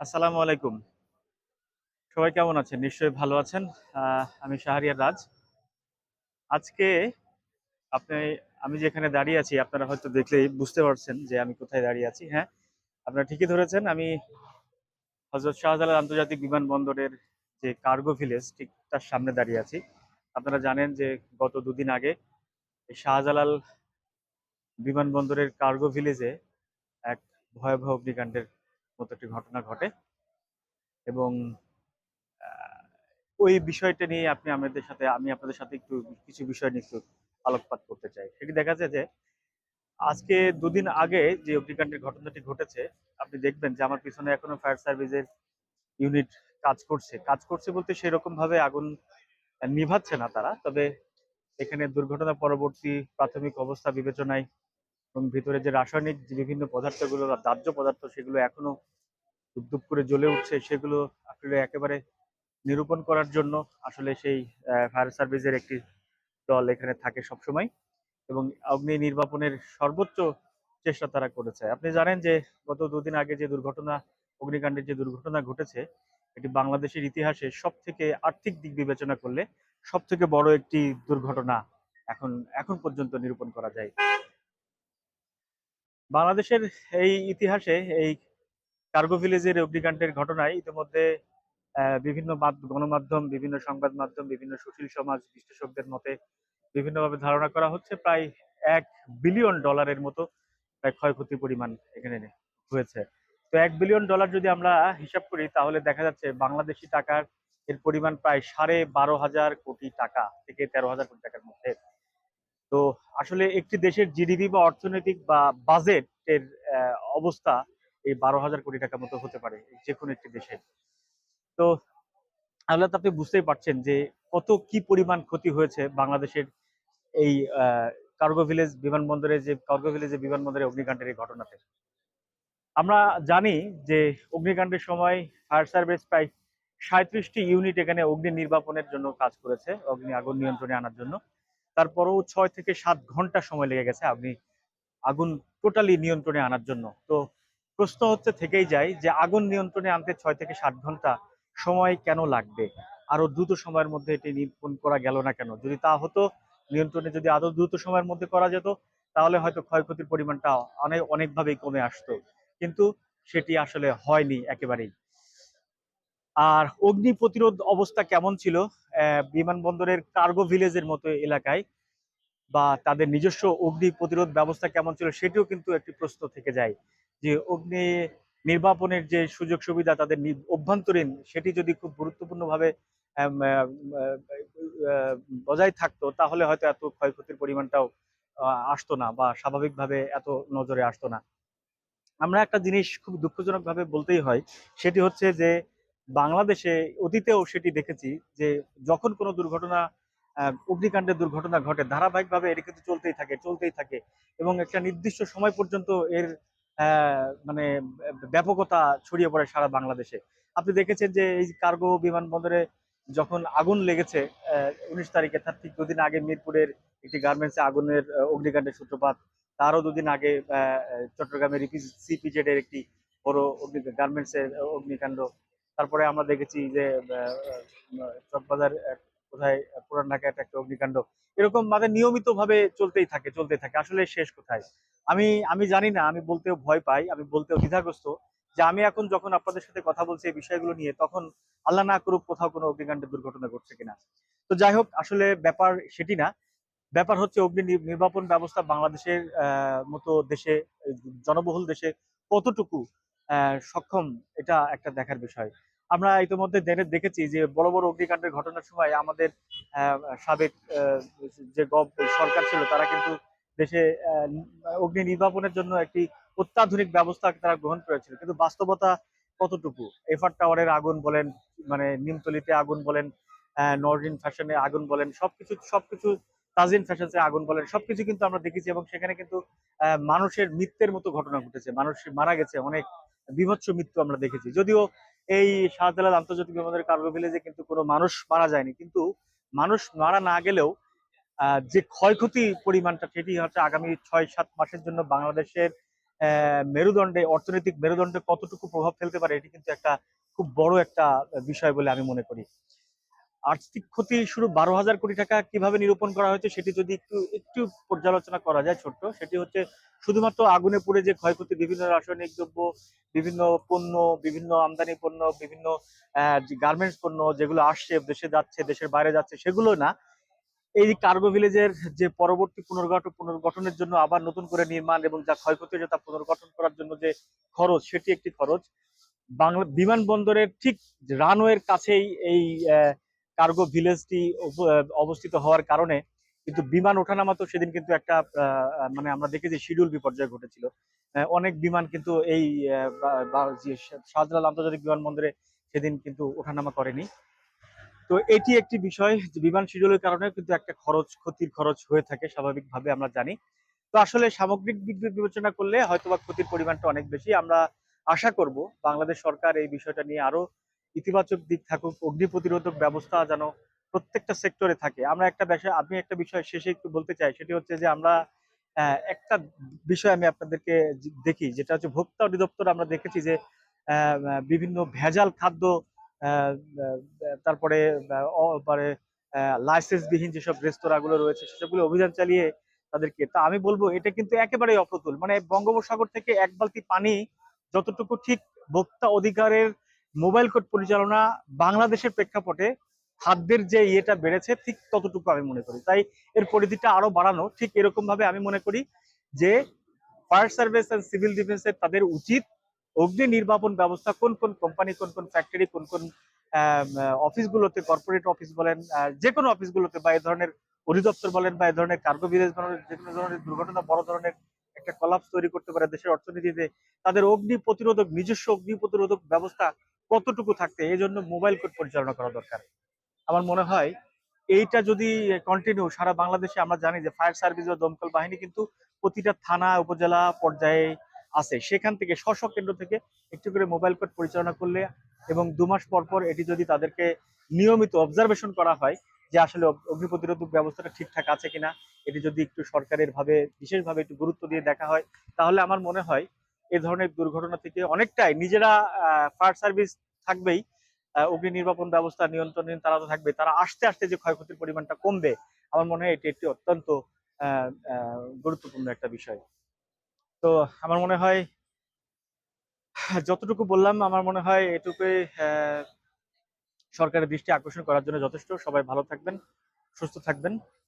আসসালামু আলাইকুম। সবাই কেমন আছেন? নিশ্চয়ই ভালো আছেন। আমি শাহরিয়ার রাজ। আজকে আপনি, আমি যেখানে দাঁড়িয়ে আছি, আপনারা হয়তো দেখলেই বুঝতে পারছেন যে আমি কোথায় দাঁড়িয়ে আছি হ্যাঁ? আপনারা ঠিকই ধরেছেন, আমি হজরত শাহজালাল আন্তর্জাতিক বিমানবন্দরের যে কার্গো ভিলেজ, ঠিক তার সামনে দাঁড়িয়ে আছি। আপনারা জানেন যে গত দুদিন আগে শাহজালাল বিমানবন্দরের কার্গো ভিলেজে এক ভয়াবহ অগ্নিকাণ্ডের মতো একটি ঘটনা ঘটে। এবং ওই বিষয়টা নিয়ে আপনি আমাদের সাথে, আমি আপনাদের সাথে একটু কিছু বিষয় নিয়ে একটু আলোকপাত করতে চাই। সেটি দেখা যায় যে, আজকে দুদিন আগে যে অগ্নিকাণ্ডের ঘটনাটি ঘটেছে, আপনি দেখবেন যে আমার পিছনে এখনও ফায়ার সার্ভিসের ইউনিট কাজ করছে। কাজ করছে বলতে সেরকম ভাবে আগুন নিভাচ্ছে না তারা। তবে এখানে দুর্ঘটনা পরবর্তী প্রাথমিক অবস্থা বিবেচনায় এবং ভিতরে যে রাসায়নিক বিভিন্ন পদার্থগুলো দাহ্য পদার্থ সেগুলো এখনও ধুপধুপ করে জ্বলে উঠছে, সেগুলো আসলে একেবারে নিরূপণ করার জন্য আসলে সেই ফায়ার সার্ভিসের একটি দল এখানে থাকে সবসময় এবং অগ্নি নির্বাপনের সর্বোচ্চ চেষ্টা তারা করেছে। আপনি জানেন যে গত দুদিন আগে যে দুর্ঘটনা, অগ্নিকাণ্ডের যে দুর্ঘটনা ঘটেছে, এটি বাংলাদেশের ইতিহাসে সব থেকে আর্থিক দিক বিবেচনা করলে সব থেকে বড় একটি দুর্ঘটনা এখন এখন পর্যন্ত নিরূপণ করা যায়। বাংলাদেশের এই ইতিহাসে এই কার্গো ভিলেজের অগ্নিকাণ্ডের ঘটনায় ইতিমধ্যে বিভিন্ন মাধ্য- গণমাধ্যম, বিভিন্ন সংবাদ মাধ্যম, বিভিন্ন সুশীল সমাজ বিশ্লেষকদের মতে বিভিন্নভাবে ধারণা করা হচ্ছে প্রায় এক বিলিয়ন ডলারের মতো প্রায় ক্ষয়ক্ষতি পরিমাণ এখানে হয়েছে। তো এক বিলিয়ন ডলার যদি আমরা হিসাব করি, তাহলে দেখা যাচ্ছে বাংলাদেশি টাকার এর পরিমাণ প্রায় সাড়ে বারো হাজার কোটি টাকা থেকে তেরো হাজার কোটি টাকার মধ্যে তো আসলে একটি দেশের জিডিপি বা অর্থনৈতিক বা বাজেটের অবস্থা এই বারো হাজার কোটি টাকার মতো হতে পারে যে কোনো একটি দেশে। তো তো আপনি বুঝতেই পারছেন যে কত কি পরিমাণ ক্ষতি হয়েছে বাংলাদেশের এই কার্গো ভিলেজ বিমানবন্দরে যে, কার্গো ভিলেজে বিমানবন্দরে অগ্নিকাণ্ডের এই ঘটনাতে। আমরা জানি যে অগ্নিকাণ্ডের সময় ফায়ার সার্ভিস প্রায় সাঁত্রিশটি ইউনিট এখানে অগ্নি নির্বাপনের জন্য কাজ করেছে, অগ্নি আগুন নিয়ন্ত্রণে আনার জন্য। তারপরেও ছয় থেকে সাত ঘণ্টা সময় লেগে গেছে আপনি আগুন টোটালি নিয়ন্ত্রণে আনার জন্য। তো প্রশ্ন হচ্ছে থেকেই যায় যে আগুন নিয়ন্ত্রণে আনতে ছয় থেকে সাত ঘণ্টা সময় কেন লাগবে? আরও দ্রুত সময়ের মধ্যে এটি নিরূপণ করা গেল না কেন? যদি তা হতো, নিয়ন্ত্রণে যদি আরও দ্রুত সময়ের মধ্যে করা যেত, তাহলে হয়তো ক্ষয়ক্ষতির পরিমাণটা অনেক অনেকভাবেই কমে আসতো। কিন্তু সেটি আসলে হয়নি একেবারেই। আর অগ্নি প্রতিরোধ অবস্থা কেমন ছিল? বিমানবন্দরের কার্গো ভিলেজের মতো এলাকায় বা তাদের নিজস্ব অগ্নি প্রতিরোধ ব্যবস্থা কেমন ছিল সেটিও কিন্তু একটি প্রশ্ন থেকে যায়। যে অগ্নি নির্বাপনের যে সুযোগ সুবিধা তাদের অভ্যন্তরীণ সেটি যদি খুব গুরুত্বপূর্ণভাবে বজায় থাকতো, তাহলে হয়তো এত ক্ষয়ক্ষতির পরিমাণটাও আসতো না বা স্বাভাবিকভাবে এত নজরে আসতো না। আমরা একটা জিনিস খুব দুঃখজনকভাবে বলতেই হয়, সেটি হচ্ছে যে বাংলাদেশে অতীতেও সেটি দেখেছি যে যখন কোনো দুর্ঘটনা অগ্নিকাণ্ডের দুর্ঘটনা ঘটে, ধারাবাহিকভাবে এটা কিন্তু চলতেই থাকে চলতেই থাকে এবং একটা নির্দিষ্ট সময় পর্যন্ত এর মানে ব্যাপকতা ছড়িয়ে পড়ে সারা বাংলাদেশে। আপনি দেখেছেন যে এই কার্গো বিমানবন্দরে যখন আগুন লেগেছে উনিশ তারিখে, তার ঠিক দুদিন আগে মিরপুরের একটি গার্মেন্টসে আগুনের অগ্নিকাণ্ডের সূত্রপাত, তারও দুদিন আগে চট্টগ্রামের সিপিজেড এর একটি বড় অগ্নি, গার্মেন্টসের অগ্নিকাণ্ড তারপরে আমরা দেখেছি যে চকবাজার কোথায়, পুরান ঢাকায় একটা অগ্নিকাণ্ড। এরকম মানে নিয়মিত ভাবে চলতেই থাকে চলতেই থাকে। আসলে শেষ কোথায়? আমি আমি জানি না, আমি বলতেও ভয় পাই, আমি বলতেও দ্বিধাগ্রস্ত যে আমি এখন যখন আপনাদের সাথে কথা বলছি এই বিষয়গুলো নিয়ে, তখন আল্লাহ না করুক কোথাও কোনো অগ্নিকাণ্ডের দুর্ঘটনা ঘটছে কিনা। তো যাই হোক, আসলে ব্যাপার সেটি না। ব্যাপার হচ্ছে অগ্নি নির্বাপন ব্যবস্থা বাংলাদেশের মতো দেশে, জনবহুল দেশে কতটুকু সক্ষম, এটা একটা দেখার বিষয়। আমরা ইতিমধ্যে দেখেছি যে বড় বড় অগ্নিকাণ্ডের ঘটনার সময় আমাদের সাবেক যে গভ সরকার ছিল, তারা কিন্তু দেশে অগ্নি নির্বাপনের জন্য একটি অত্যাধুনিক ব্যবস্থা তারা গ্রহণ করেছিল। কিন্তু বাস্তবতা কতটুকু? এফার টাওয়ারের আগুন বলেন মানে নিমতলিতে আগুন বলেন নর্ডিন ফ্যাশনে আগুন বলেন, সবকিছু সবকিছু তাজিন ফ্যাশনসে আগুন বলেন, সবকিছু কিন্তু আমরা দেখেছি এবং সেখানে কিন্তু মানুষের মৃত্যুর মতো ঘটনা ঘটেছে। মানুষ মারা গেছে, অনেক বিভৎস মৃত্যু আমরা দেখেছি। যদিও এই শাহজালাল আন্তর্জাতিক বিমানের কার্গো ভিলেজে কিন্তু কোনো মানুষ মারা যায়নি। কিন্তু মানুষ মারা না গেলেও যে ক্ষয়ক্ষতি পরিমাণটা সেটি হচ্ছে আগামী ছয় সাত মাসের জন্য বাংলাদেশের মেরুদণ্ডে, অর্থনৈতিক মেরুদণ্ডে কতটুকু প্রভাব ফেলতে পারে, এটি কিন্তু একটা খুব বড় একটা বিষয় বলে আমি মনে করি। আর্থিক ক্ষতি শুরু বারো হাজার কোটি টাকা কীভাবে নিরূপণ করা হয়েছে সেটি যদি একটু একটু পর্যালোচনা করা যায় ছোট্ট, সেটি হচ্ছে শুধুমাত্র আগুনে পুড়ে যে ক্ষয়ক্ষতি, বিভিন্ন রাসায়নিক দ্রব্য, বিভিন্ন পণ্য, বিভিন্ন আমদানি পণ্য, বিভিন্ন গার্মেন্টস পণ্য যেগুলো আসছে, দেশে যাচ্ছে, দেশের বাইরে যাচ্ছে, সেগুলো না, এই কার্গো ভিলেজের যে পরবর্তী পুনর্গঠন পুনর্গঠনের জন্য আবার নতুন করে নির্মাণ এবং যা ক্ষয়ক্ষতি হয়েছে তা পুনর্গঠন করার জন্য যে খরচ, সেটি একটি খরচ। বাংলা, বিমানবন্দরের ঠিক রানওয়ের কাছেই এই কার্গো ভিলেজটি অবস্থিত হওয়ার কারণে কিন্তু বিমান ওঠানামা তো সেদিন কিন্তু একটা মানে আমরা দেখেছি শিডিউল বিপর্যয় ঘটেছিল। অনেক বিমান কিন্তু এই শাহজালাল আন্তর্জাতিক বিমানবন্দরে সেদিন কিন্তু ওঠানামা করেনি। তো এটি একটি বিষয় যে বিমান শিডিউলের কারণে কিন্তু একটা খরচ, ক্ষতির খরচ হয়ে থাকে স্বাভাবিকভাবে আমরা জানি। তো আসলে সামগ্রিক দিক বিবেচনা করলে হয়তোবা ক্ষতির পরিমাণটা অনেক বেশি। আমরা আশা করব বাংলাদেশ সরকার এই বিষয়টা নিয়ে আরও ইতিবাচক দিক থাকুক অগ্নি প্রতিরোধক ব্যবস্থা যেন প্রত্যেকটা সেক্টরে থাকে। আমরা একটা বিষয় আমি একটা বিষয় শেষে একটু বলতে চাই সেটি হচ্ছে যে আমরা একটা বিষয় আমি আপনাদেরকে দেখি যেটা হচ্ছে ভোক্তা অধিদপ্তর আমরা দেখেছি যে বিভিন্ন ভেজাল খাদ্য তারপরে আহ, অ- মানে লাইসেন্স যেসব রেস্তোরাঁগুলো রয়েছে সেসবগুলো অভিযান চালিয়ে তাদেরকে তা আমি বলব এটা কিন্তু একেবারেই অপ্রতুল। মানে বঙ্গোপসাগর থেকে এক বালতি পানি যতটুকু ঠিক ভোক্তা অধিকারের মোবাইল কোড পরিচালনা বাংলাদেশের প্রেক্ষাপটে খাদ্যের যে ইয়েটা বেড়েছে, ঠিক ততটুকু আমি মনে করি। তাই এর পরিধিটা আরও বাড়ানো, ঠিক এরকম ভাবে আমি মনে করি যে ফায়ার সার্ভিস এন্ড সিভিল ডিফেন্সের তাদের উচিত অগ্নি নির্বাপন ব্যবস্থা, কোন কোন কোম্পানি, কোন কোন ফ্যাক্টরি, কোন কোন অফিসগুলোতে, কর্পোরেট অফিস বলেন যে কোনো অফিসগুলোতে বা এই ধরনের অধিদপ্তর বলেন বা এই ধরনের কার্গো বিদেশ যে কোনো ধরনের দুর্ঘটনা, বড় ধরনের একটা কলাপস তৈরি করতে পারে দেশের অর্থনীতিতে, তাদের অগ্নি প্রতিরোধক, নিজস্ব অগ্নি প্রতিরোধক ব্যবস্থা কতটুকু থাকতে, এই জন্য মোবাইল কোড পরিচালনা করা দরকার। আমার মনে হয় এইটা যদি কন্টিনিউ সারা বাংলাদেশে আমরা জানি যে ফায়ার সার্ভিস বা দমকল বাহিনী কিন্তু প্রতিটা থানা, উপজেলা পর্যায়ে আছে। সেখান থেকে স্ব কেন্দ্র থেকে একটু করে মোবাইল কোড পরিচালনা করলে এবং দু মাস পর পর এটি যদি তাদেরকে নিয়মিত অবজারভেশন করা হয় যে আসলে অগ্নি প্রতিরোধক ব্যবস্থাটা ঠিকঠাক আছে কিনা, এটি যদি একটু সরকারের ভাবে, বিশেষভাবে একটু গুরুত্ব দিয়ে দেখা হয়, তাহলে আমার মনে হয় এ ধরনের দুর্ঘটনা থেকে অনেকটাই নিজেরা ফায়ার সার্ভিস থাকবেই অগ্নি নির্বাপন ব্যবস্থা নিয়ন্ত্রণে তারা তো থাকবে। তারা আস্তে আস্তে যে ক্ষয়ক্ষতির পরিমাণটা কমবে, আমার মনে হয় এটি একটি অত্যন্ত গুরুত্বপূর্ণ একটা বিষয়। তো আমার মনে হয়, যতটুকু বললাম, আমার মনে হয় এটুকুই সরকারের দৃষ্টি আকর্ষণ করার জন্য যথেষ্ট। সবাই ভালো থাকবেন, সুস্থ থাকবেন।